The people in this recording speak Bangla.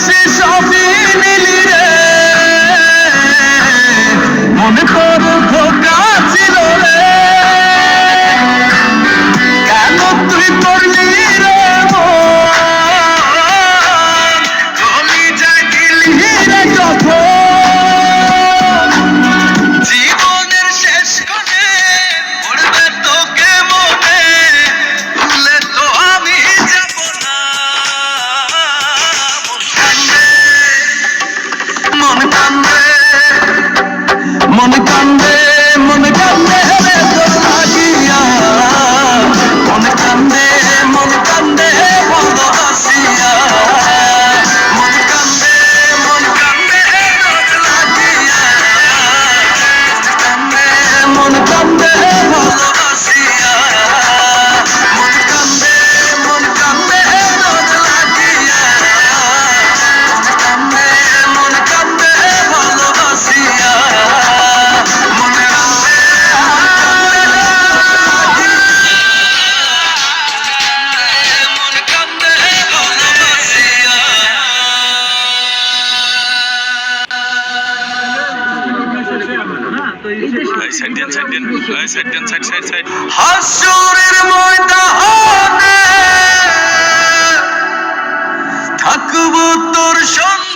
শেষ অফি মিলি রে মনে কর এই সাইড দেন সাইড দেন এই সাইড দেন সাইড সাইড সাইড হাসরের ময়দানে থাকব তোর সঙ্গে।